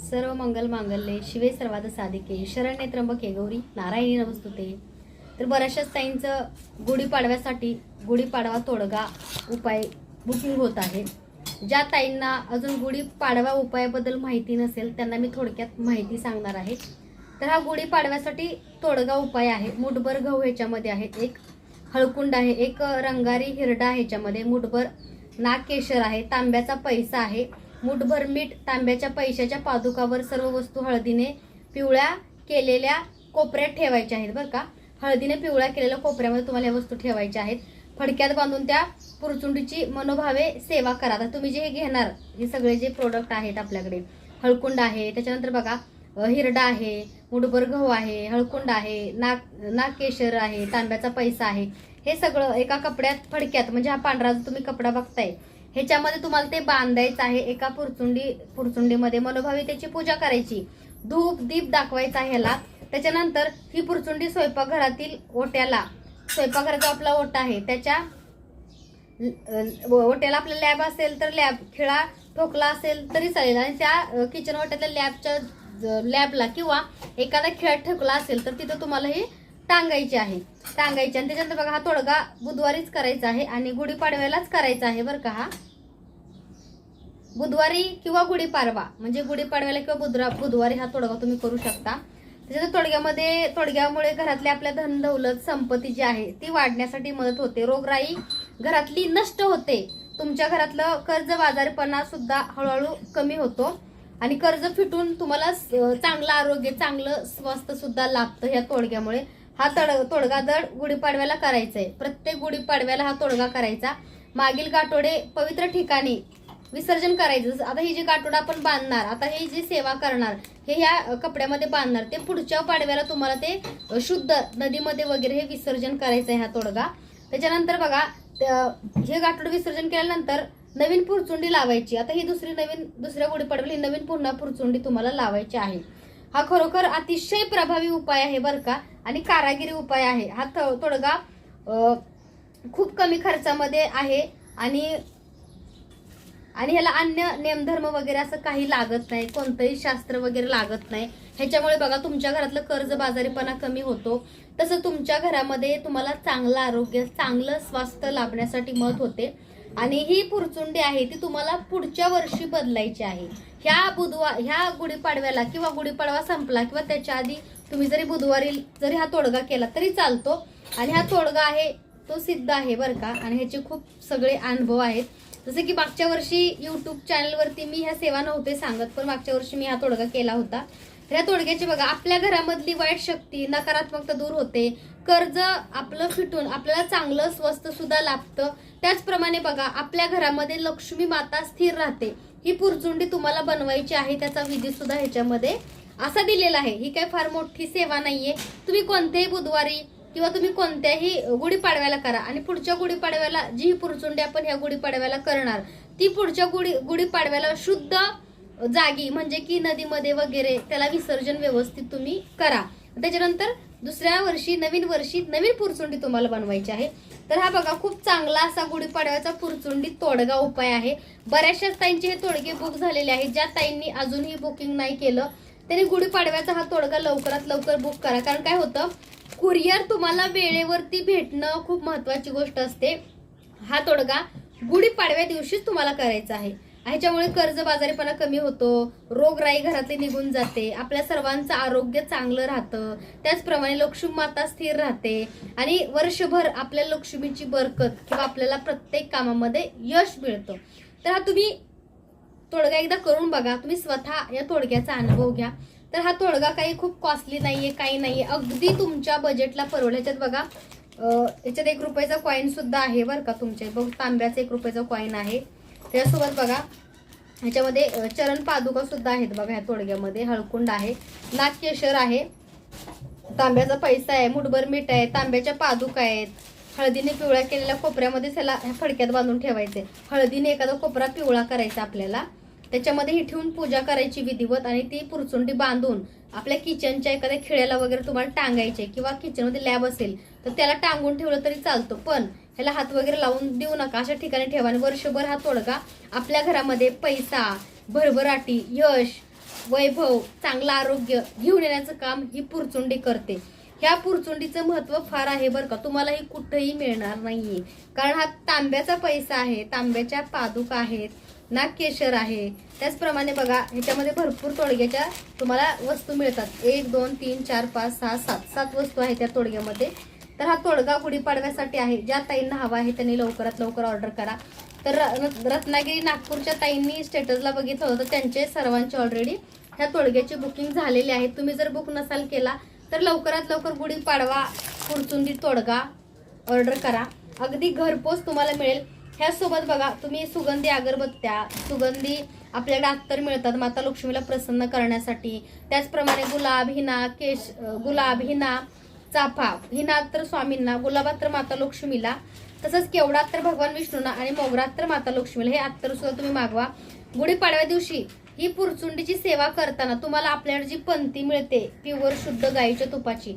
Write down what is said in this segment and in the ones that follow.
सर्व मंगल मांगल्ये शिवे सर्वाद साधिके शरण्य त्र्यंबके गौरी नारायणी नमस्तुते. तर बऱ्याचशाच ताईंचं गुढीपाडव्यासाठी गुढीपाडवा तोडगा उपाय बुकिंग होत आहे. ज्या ताईंना अजून गुढीपाडवा उपायाबद्दल माहिती नसेल त्यांना मी थोडक्यात माहिती सांगणार आहे. तर हा गुढीपाडव्यासाठी तोडगा उपाय आहे. मुठभर गहू ह्याच्यामध्ये आहेत एक हळकुंड आहे एक रंगारी हिरडा आहे ह्याच्यामध्ये मुठभर नागकेशर आहे तांब्याचा पैसा आहे. मुठभर मीठ तांब्याच्या पैशाच्या पादुकावर सर्व वस्तू हळदीने पिवळ्या केलेल्या कोपऱ्यात ठेवायच्या आहेत बरं का? हळदीने पिवळ्या केलेल्या कोपऱ्यामध्ये तुम्हाला या वस्तू ठेवायच्या आहेत. फडक्यात बांधून त्या पुरचुंडीची मनोभावे सेवा करा. आता तुम्ही जे हे घेणार हे सगळे जे प्रोडक्ट आहेत आपल्याकडे हळकुंड आहे त्याच्यानंतर बघा हिरडा आहे मुठभर गहू आहे हळकुंड आहे नाग नागकेशर आहे तांब्याचा पैसा आहे. हे सगळं एका कपड्यात फडक्यात म्हणजे हा पांढरा जो तुम्ही कपडा बघताय ह्याच्यामध्ये तुम्हाला ते बांधायचं आहे एका पुरचुंडी पुरचुंडीमध्ये मनोभावी त्याची पूजा करायची. धूप दीप दाखवायचा ह्याला. त्याच्यानंतर ही पुरचुंडी स्वयंपाकघरातील ओट्याला स्वयंपाकघराचा आपला ओटा आहे. त्याच्या ओट्याला आपला लॅब असेल तर लॅब खिळा ठोकला असेल तरी चालेल. आणि त्या किचन ओट्यातल्या लॅबच्या लॅबला किंवा एखादा खेळ ठोकला असेल तर तिथं तुम्हाला ही टांगायची आहे. टांगायचे आणि त्याच्यानंतर बघा हा तोडगा बुधवारीच करायचा आहे आणि गुढीपाडव्यालाच करायचा आहे बरं का हा. बुधवारी किंवा गुढीपाडवा म्हणजे गुढीपाडव्याला किंवा बुधरा बुधवारी हा तोडगा तुम्ही करू शकता. त्याच्यात तोडग्यामध्ये तोडग्यामुळे घरातल्या आपल्या धन दौलत संपत्ती जी आहे ती वाढण्यासाठी मदत होते. रोगराई घरातली नष्ट होते. तुमच्या घरातलं कर्ज बाजारपणा सुद्धा हळूहळू कमी होतो. आणि कर्ज फिटून तुम्हाला चांगलं आरोग्य चांगलं स्वास्थ्य सुद्धा लाभतं ह्या तोडग्यामुळे. हा तड तोडगा दड गुढीपाडव्याला करायचा आहे प्रत्येक गुढीपाडव्याला हा तोडगा करायचा. मागील गाठोडे पवित्र ठिकाणी विसर्जन करायचं. आता ही जी गाठोडा आपण बांधणार आता ही जी सेवा करणार हे ह्या कपड्यामध्ये बांधणार ते पुढच्या पाडव्याला तुम्हाला ते शुद्ध नदीमध्ये वगैरे हे विसर्जन करायचं आहे हा तोडगा. त्याच्यानंतर बघा त्या- हे गाठोडं विसर्जन केल्यानंतर नवीन पुरचुंडी लावायची. आता ही दुसरी नवीन दुसऱ्या गुढीपाडव्याला ही नवीन पुन्हा पुरचुंडी तुम्हाला लावायची आहे. हा खरोखर अतिशय प्रभावी उपाय आहे बरं का. आणि कारागिरी उपाय आहे. हा थ- तोडगा खूप कमी खर्चामध्ये आहे आणि आणि ह्याला अन्य नेमधर्म वगैरे असं काही लागत नाही. कोणतंही शास्त्र वगैरे लागत नाही. ह्याच्यामुळे बघा तुमच्या घरातलं कर्ज बाजारीपणा कमी होतो. तसं तुमच्या घरामध्ये तुम्हाला चांगलं आरोग्य चांगलं स्वास्थ्य लाभण्यासाठी मत होते. आणि ही पुरचुंडी आहे ती तुम्हाला पुढच्या वर्षी बदलायची आहे. ह्या बुधवार ह्या गुढीपाडव्याला किंवा गुढीपाडवा संपला किंवा त्याच्या आधी तुम्ही जरी बुधवारी जरी हा तोडगा केला तरी चालतो. आणि हा तोडगा आहे तो सिद्ध आहे बरं का. आणि ह्याचे खूप सगळे अनुभव आहेत. जसं की मागच्या वर्षी यूट्यूब चॅनलवरती मी ह्या सेवा नव्हते सांगत पण मागच्या वर्षी मी हा तोडगा केला होता. ह्या तोडग्याचे तोडग्याची बघा आपल्या घरामधली वाईट शक्ती नकारात्मकता दूर होते. कर्ज आपलं फिटून आपल्याला चांगलं स्वस्त सुद्धा लाभतं. त्याचप्रमाणे बघा आपल्या घरामध्ये लक्ष्मी माता स्थिर राहते. ही पुरचुंडी तुम्हाला बनवायची आहे त्याचा विधी सुद्धा ह्याच्यामध्ये असा दिलेला आहे. ही काय फार मोठी सेवा नाहीये. तुम्ही कोणत्याही बुधवारी किंवा तुम्ही कोणत्याही गुढीपाडव्याला करा आणि पुढच्या गुढीपाडव्याला जी ही पुरचुंडी आपण ह्या गुढीपाडव्याला करणार ती पुढच्या गुढी गुढीपाडव्याला शुद्ध जागी म्हणजे की नदीमध्ये वगैरे त्याला विसर्जन व्यवस्थित तुम्ही करा. त्याच्यानंतर दुसऱ्या वर्षी नवीन वर्षी नवीन पुरचुंडी तुम्हाला बनवायची आहे. तर हा बघा खूप चांगला असा गुढीपाडव्याचा पुरचुंडी तोडगा उपाय आहे. बऱ्याचशाच ताईंचे हे तोडगे बुक झालेले आहेत. ज्या ताईंनी अजूनही बुकिंग नाही केलं त्यांनी गुढीपाडव्याचा हा तोडगा लवकरात लवकर बुक करा. कारण काय होतं कुरिअर तुम्हाला वेळेवरती भेटणं खूप महत्वाची गोष्ट असते. हा तोडगा गुढीपाडव्या दिवशीच तुम्हाला करायचा आहे. ह्याच्यामुळे कर्जबाजारीपणा कमी होतो रोगराई घरातली निघून जाते आपल्या सर्वांचं आरोग्य चांगलं राहतं त्याचप्रमाणे लक्ष्मी माता स्थिर राहते आणि वर्षभर आपल्या लक्ष्मीची बरकत किंवा आपल्याला प्रत्येक कामामध्ये यश मिळतं. तर हा तुम्ही तोडगा एकदा करून बघा तुम्ही स्वतः या तोडग्याचा अनुभव घ्या. तर हा तोडगा काही खूप कॉस्टली नाहीये काही नाहीये. अगदी तुमच्या बजेटला परवडेल. याच्यात बघा याच्यात एक रुपयाचा कॉईन सुद्धा आहे बरं का तुमच्या. बघ तांब्याचा एक रुपयाचा कॉईन आहे. त्यासोबत बघा ह्याच्यामध्ये चरण पादुका सुद्धा आहेत बघा ह्या तोडग्यामध्ये. हळकुंड आहे नागकेशर आहे तांब्याचा पैसा आहे मुठभर मीठ आहे तांब्याच्या पादुका आहेत. हळदीने पिवळा केलेल्या कोपऱ्यामध्ये त्याला ह्या फडक्यात बांधून ठेवायचे. हळदीने एखादा कोपरा पिवळा करायचा आपल्याला. त्याच्यामध्ये ही ठेवून पूजा करायची विधिवत आणि ती पुरचुंडी बांधून आपल्या किचनच्या एखाद्या खिळ्याला वगैरे तुम्हाला टांगायचे किंवा किचनमध्ये लॅब असेल तर त्याला टांगून ठेवलं तरी चालतो. पण ह्याला हात वगैरे लावून देऊ नका. अशा ठिकाणी ठेवा आणि वर्षभर हा तोडगा. आपल्या घरामध्ये पैसा भरभराटी यश वैभव चांगलं आरोग्य घेऊन येण्याचं काम ही पुरचुंडी करते. ह्या पुरचुंडीचं महत्त्व फार आहे बरं का. तुम्हाला ही कुठेही मिळणार नाहीये. कारण हा तांब्याचा पैसा आहे. तांब्याच्या पादुका आहेत नागकेशर आहे. त्याचप्रमाणे बघा ह्याच्यामध्ये भरपूर तोडग्याच्या तुम्हाला वस्तू मिळतात. एक दोन तीन चार पाच सहा सात सात वस्तू आहेत त्या तोडग्यामध्ये. तर हा तोडगा गुढीपाडव्यासाठी आहे. ज्या ताईंना हवा आहे त्यांनी लवकरात लवकर ऑर्डर करा. तर र- रत्नागिरी नागपूरच्या ताईंनी स्टेटसला बघितलं होतं. त्यांचे सर्वांचे ऑलरेडी ह्या तोडग्याची बुकिंग झालेली आहे. तुम्ही जर बुक नसाल केला तर लवकरात लवकर गुढीपाडवा पुरचुंडी तोडगा ऑर्डर करा. अगदी घरपोच तुम्हाला मिळेल. ह्यासोबत बघा तुम्ही सुगंधी अगरबत्त्या सुगंधी आपल्याकडे अत्तर मिळतात माता लक्ष्मीला प्रसन्न करण्यासाठी. त्याचप्रमाणे गुलाब हिना केश गुलाब हिना चाफा. हिनात्र स्वामींना गुलाबात्र माता लक्ष्मीला तसंच केवडात तर भगवान विष्णूंना आणि मोगरात्र माता लक्ष्मीला. हे अत्तर सुद्धा तुम्ही मागवा. गुढीपाडव्या दिवशी ही पुरचुंडीची सेवा करताना तुम्हाला आपल्याकडे जी पंथी मिळते प्युअर शुद्ध गाईच्या तुपाची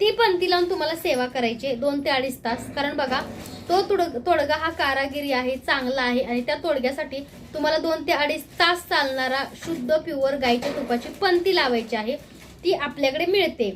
ती पंथी लावून तुम्हाला सेवा करायची दोन ते अडीच तास. कारण बघा तो तुडग तोडगा हा कारागिरी आहे चांगला आहे आणि त्या तोडग्यासाठी तुम्हाला दोन ते अडीच तास चालणारा शुद्ध प्युअर गाईच्या तुपाची पंथी लावायची आहे. ती आपल्याकडे मिळते.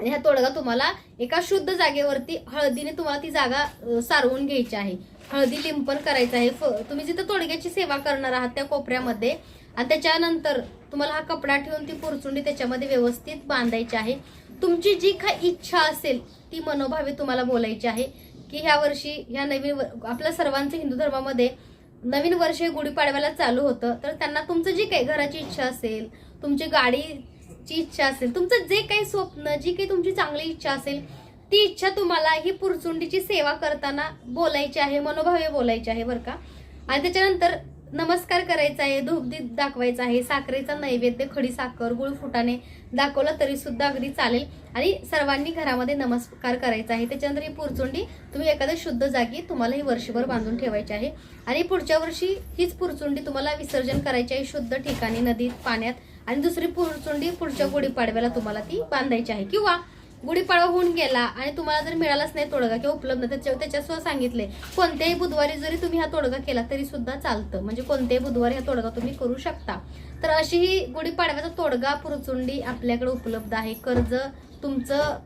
आणि हा तोडगा तुम्हाला एका शुद्ध जागेवरती हळदीने तुम्हाला ती जागा सारवून घ्यायची आहे. हळदी लिंपण करायचं आहे. फ- तुम्ही जिथं तोडग्याची सेवा करणार आहात त्या कोपऱ्यामध्ये आणि त्याच्यानंतर तुम्हाला हा कपडा ठेवून ती पुरचुंडी त्याच्यामध्ये व्यवस्थित बांधायची आहे. तुमची जी काही इच्छा असेल ती मनोभावे तुम्हाला बोलायची आहे की ह्या वर्षी ह्या नवीन व- आपल्या सर्वांचं हिंदू धर्मामध्ये नवीन वर्ष हे गुढीपाडव्याला चालू होतं. तर त्यांना तुमचं जी काही घराची इच्छा असेल तुमची गाडी ची इच्छा असेल तुमचं जे काही स्वप्न जी काही तुमची चांगली इच्छा असेल ती इच्छा तुम्हाला ही पुरचुंडीची सेवा करताना बोलायची आहे मनोभावे बोलायची आहे बरं का? आणि त्याच्यानंतर नमस्कार करायचा आहे धूपदीप दाखवायचा आहे साखरेचा नैवेद्य खडी साखर गुळ फुटाने दाखवलं तरी सुद्धा अगदी चालेल. आणि सर्वांनी घरामध्ये नमस्कार करायचा आहे. त्याच्यानंतर ही पुरचुंडी तुम्ही एखाद्या शुद्ध जागी तुम्हाला ही वर्षभर बांधून ठेवायची आहे. आणि पुढच्या वर्षी हीच पुरचुंडी तुम्हाला विसर्जन करायची आहे शुद्ध ठिकाणी नदीत पाण्यात. आणि दुसरी पुरचुंडी पुढच्या गुढीपाडव्याला तुम्हाला ती बांधायची आहे. किंवा गुढीपाडवा होऊन गेला आणि तुम्हाला जर मिळालाच नाही तोडगा किंवा उपलब्ध नाही, त्याच्यासह सांगितले कोणत्याही बुधवारी जरी तुम्ही हा तोडगा केला तरी सुद्धा चालतं. म्हणजे कोणत्याही बुधवारी हा तोडगा तुम्ही करू शकता. तर अशी ही गुढीपाडव्याचा तोडगा पुरचुंडी आपल्याकडे उपलब्ध आहे. कर्ज तुमचं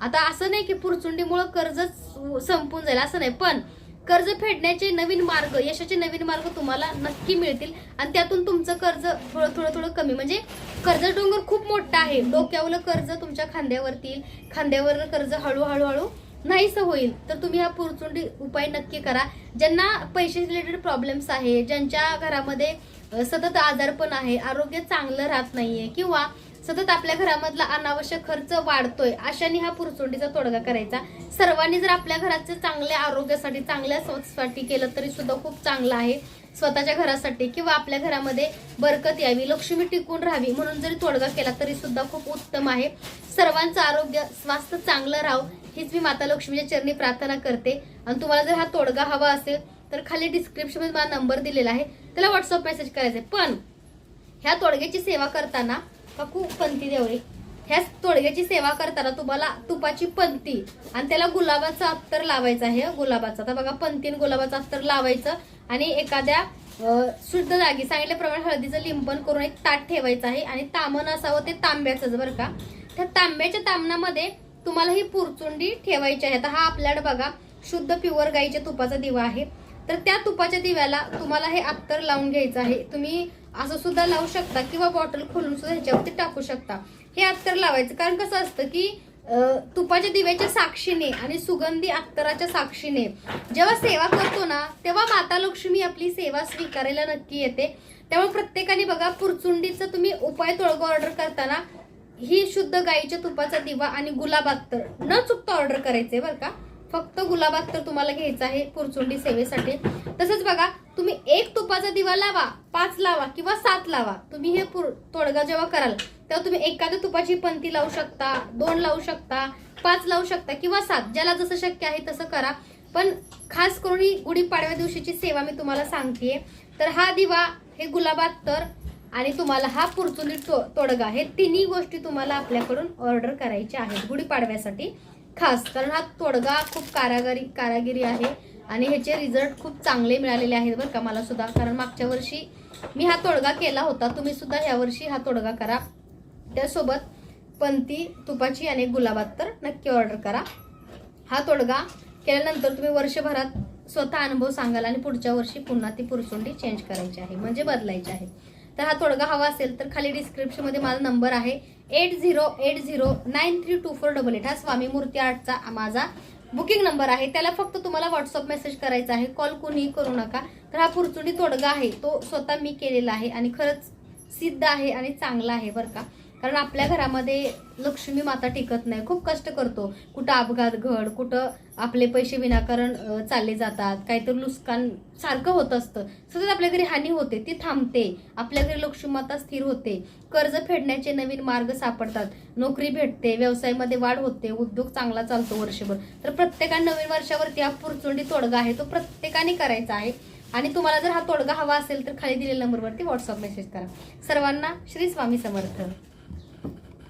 आता असं नाही की पुरचुंडीमुळं कर्जच संपून जाईल असं नाही. पण कर्ज फेडण्याचे नवीन मार्ग यशाचे नवीन मार्ग तुम्हाला नक्की मिळतील. आणि त्यातून तुमचं कर्ज थोडं थोडं थोडं कमी. म्हणजे कर्ज डोंगर खूप मोठा आहे. डोक्यावलं कर्ज तुमच्या खांद्यावरती येईल. खांद्यावर कर्ज हळूहळू हळू नाहीसं होईल. तर तुम्ही हा पुरचुंडी उपाय नक्की करा. ज्यांना पैसे रिलेटेड प्रॉब्लेम्स आहे ज्यांच्या घरामध्ये सतत आजारपण आहे आरोग्य चांगलं राहत नाहीये किंवा सतत आपल्या घरामधला अनावश्यक खर्च वाढतोय अशाने हा पुरचुंडीचा तोडगा करायचा. सर्वांनी जर आपल्या घराचं चांगल्या आरोग्यासाठी चांगल्या स्वतःसाठी केलं तरी सुद्धा खूप चांगलं आहे. स्वतःच्या घरासाठी किंवा आपल्या घरामध्ये बरकत यावी लक्ष्मी टिकून राहावी म्हणून जरी तोडगा केला तरी सुद्धा खूप उत्तम आहे. सर्वांचं आरोग्य स्वास्थ्य चांगलं राहावं हीच मी माता लक्ष्मीच्या चरणी प्रार्थना करते. आणि तुम्हाला जर हा तोडगा हवा असेल तर खाली डिस्क्रिप्शनमध्ये मला नंबर दिलेला आहे. त्याला व्हॉट्सअप मेसेज करायचे आहे पण ह्या तोडग्याची सेवा करताना काकू पंथी देवळे ह्या तोडग्याची सेवा करताना तुम्हाला तुपाची पंथी आणि त्याला गुलाबाचं अत्तर लावायचं आहे. गुलाबाचा. गुलाबाचं आता बघा पंथीन गुलाबाचं अत्तर लावायचं आणि एखाद्या शुद्ध जागी सांगितल्याप्रमाणे हळदीचं लिंपन करून एक ताट ठेवायचं आहे आणि तामण असावं ते तांब्याचंच बरं का. त्या तांब्याच्या तामणामध्ये तुम्हाला ही पुरचुंडी ठेवायची आहे. आता हा आपल्याकडे बघा शुद्ध प्युअर गाईच्या तुपाचा दिवा आहे. तर त्या तुपाच्या दिव्याला तुम्हाला हे अत्तर लावून घ्यायचं आहे. तुम्ही असं सुद्धा लावू शकता किंवा बॉटल खोलून सुद्धा ह्याच्यावरती टाकू शकता. हे अत्तर लावायचं. कारण कसं असतं की तुपाच्या दिव्याच्या साक्षीने आणि सुगंधी अत्तराच्या साक्षीने जेव्हा सेवा करतो ना तेव्हा माता लक्ष्मी आपली सेवा स्वीकारायला नक्की येते. त्यामुळे प्रत्येकाने बघा पुरचुंडीचं तुम्ही उपाय तोळगा ऑर्डर करताना ही शुद्ध गाईच्या तुपाचा दिवा आणि गुलाब अत्तर न चुकता ऑर्डर करायचे बरं का. फक्त गुलाबात तर तुम्हाला घ्यायचं आहे पुरचुंडी सेवेसाठी. तसंच बघा तुम्ही एक तुपाचा दिवा लावा पाच लावा किंवा सात लावा. तुम्ही हे पुर- तोडगा जेव्हा कराल तेव्हा तुम्ही एखाद्या तुपाची पंथी लावू शकता दोन लावू शकता पाच लावू शकता किंवा सात. ज्याला जसं शक्य आहे तसं करा. पण खास करून ही गुढीपाडव्या दिवशीची सेवा मी तुम्हाला सांगतेय. तर हा दिवा हे गुलाबात तर आणि तुम्हाला हा पुरचुंडी तो- तोडगा हे तिन्ही गोष्टी तुम्हाला आपल्याकडून ऑर्डर करायच्या आहेत गुढीपाडव्यासाठी. खास कारण हा तोडगा खूप कारागिरी कारागिरी आहे आणि ह्याचे रिझल्ट खूप चांगले मिळालेले आहेत बरं का मला सुद्धा. कारण मागच्या वर्षी मी हा तोडगा केला होता. तुम्ही सुद्धा यावर्षी हा तोडगा करा. त्यासोबत पंती तुपाची आणि गुलाबात तर नक्की ऑर्डर करा. हा तोडगा केल्यानंतर तुम्ही वर्षभरात स्वतः अनुभव सांगाल आणि पुढच्या वर्षी पुन्हा ती पुरसुंडी चेंज करायची आहे. म्हणजे बदलायची आहे. तर हा तोडगा हवा असेल तर खाली डिस्क्रिप्शनमध्ये माझा नंबर आहे. Eight zero eight zero nine three two four double eight हा स्वामी मूर्ती आर्टचा माझा बुकिंग नंबर आहे. त्याला फक्त तुम्हाला व्हॉट्सअप मेसेज करायचा आहे. कॉल कुणीही करू नका. तर हा पुरचुंडी तोडगा आहे. तो स्वतः मी केलेला आहे आणि खरंच सिद्ध आहे आणि चांगला आहे बरं का. कारण आपल्या घरामध्ये लक्ष्मी माता टिकत नाही. खूप कष्ट करतो. कुठं अपघात घड कुठं आपले पैसे विनाकारण चालले जातात. काहीतरी नुकसान सारखं होत असतं. सतत आपल्या घरी हानी होते ती थांबते. आपल्या घरी लक्ष्मी माता स्थिर होते. कर्ज फेडण्याचे नवीन मार्ग सापडतात. नोकरी भेटते व्यवसायामध्ये वाढ होते उद्योग चांगला चालतो वर्षभर. तर प्रत्येकाने नवीन वर्षावरती हा पुरचुंडी तोडगा आहे तो प्रत्येकाने करायचा आहे. आणि तुम्हाला जर हा तोडगा हवा असेल तर खाली दिलेल्या नंबरवरती व्हॉट्सअप मेसेज करा. सर्वांना श्री स्वामी समर्थ.